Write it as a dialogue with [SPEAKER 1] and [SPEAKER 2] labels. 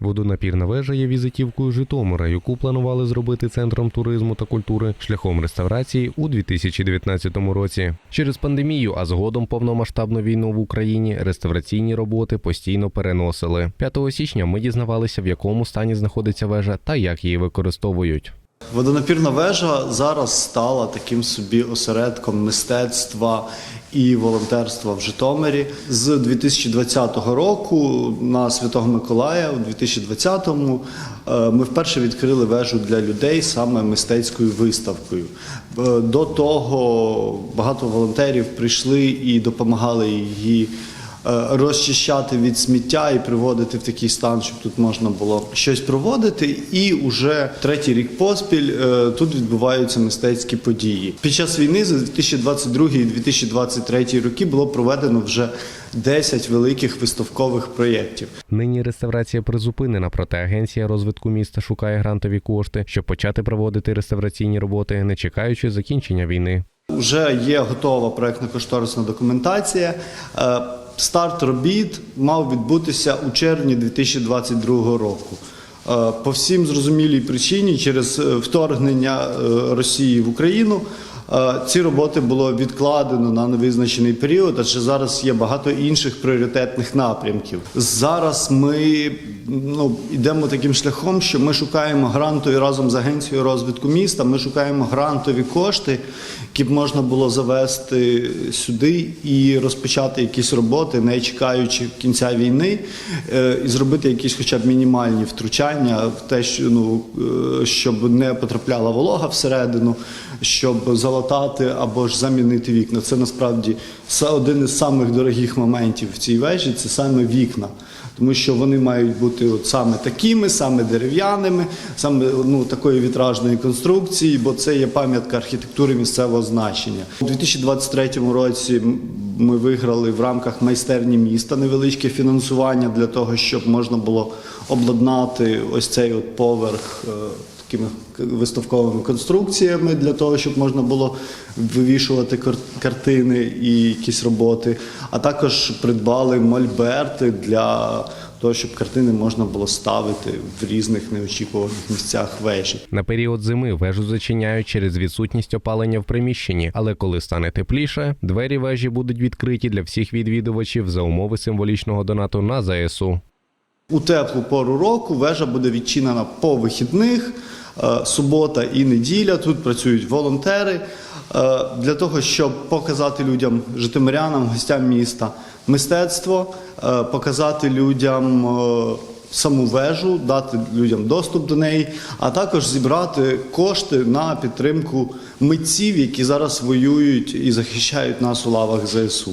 [SPEAKER 1] Водонапірна вежа є візитівкою Житомира, яку планували зробити центром туризму та культури шляхом реставрації у 2019 році. Через пандемію, а згодом повномасштабну війну в Україні, реставраційні роботи постійно переносили. 5 січня ми дізнавалися, в якому стані знаходиться вежа та як її використовують.
[SPEAKER 2] Водонапірна вежа зараз стала таким собі осередком мистецтва і волонтерства в Житомирі. З 2020 року на Святого Миколая, у 2020-му, е, ми вперше відкрили вежу для людей саме мистецькою виставкою. Е, До того багато волонтерів прийшли і допомагали її розчищати від сміття і приводити в такий стан, щоб тут можна було щось проводити. І уже третій рік поспіль е, тут відбуваються мистецькі події. Під час війни за 2022 і 2023 роки було проведено вже 10 великих виставкових проєктів.
[SPEAKER 1] Нині реставрація призупинена, проте агенція розвитку міста шукає грантові кошти, щоб почати проводити реставраційні роботи, не чекаючи закінчення війни.
[SPEAKER 2] Вже є готова проектно-кошторисна документація. Старт робіт мав відбутися у червні 2022 року. Е, По всім зрозумілій причині, через е, вторгнення е, Росії в Україну, ці роботи було відкладено на невизначений період, адже зараз є багато інших пріоритетних напрямків. Зараз ми ну, йдемо таким шляхом, що ми шукаємо грантові разом з агенцією розвитку міста. Ми шукаємо грантові кошти, які б можна було завести сюди і розпочати якісь роботи, не чекаючи кінця війни, е, і зробити якісь, хоча б мінімальні втручання в те, що ну е, щоб не потрапляла волога всередину, щоб залатати або ж замінити вікна. Це насправді один із самих дорогих моментів в цій вежі це саме вікна. Тому що вони мають бути от саме такими, саме дерев'яними, саме ну, такої вітражної конструкції, бо це є пам'ятка архітектури місцевого значення. У 2023 році ми виграли в рамках майстерні міста невеличке фінансування для того, щоб можна було обладнати ось цей от поверх. Такими виставковими конструкціями для того, щоб можна було вивішувати кар- картини і якісь роботи, а також придбали мольберти для того, щоб картини можна було ставити в різних неочікуваних місцях вежі.
[SPEAKER 1] На період зими вежу зачиняють через відсутність опалення в приміщенні, але коли стане тепліше, двері вежі будуть відкриті для всіх відвідувачів за умови символічного донату на ЗСУ.
[SPEAKER 2] У теплу пору року вежа буде відчинена по вихідних, е, субота і неділя. Тут працюють волонтери е, для того, щоб показати людям, житомирянам, гостям міста мистецтво, е, показати людям. Саму вежу, дати людям доступ до неї, а також зібрати кошти на підтримку митців, які зараз воюють і захищають нас у лавах ЗСУ.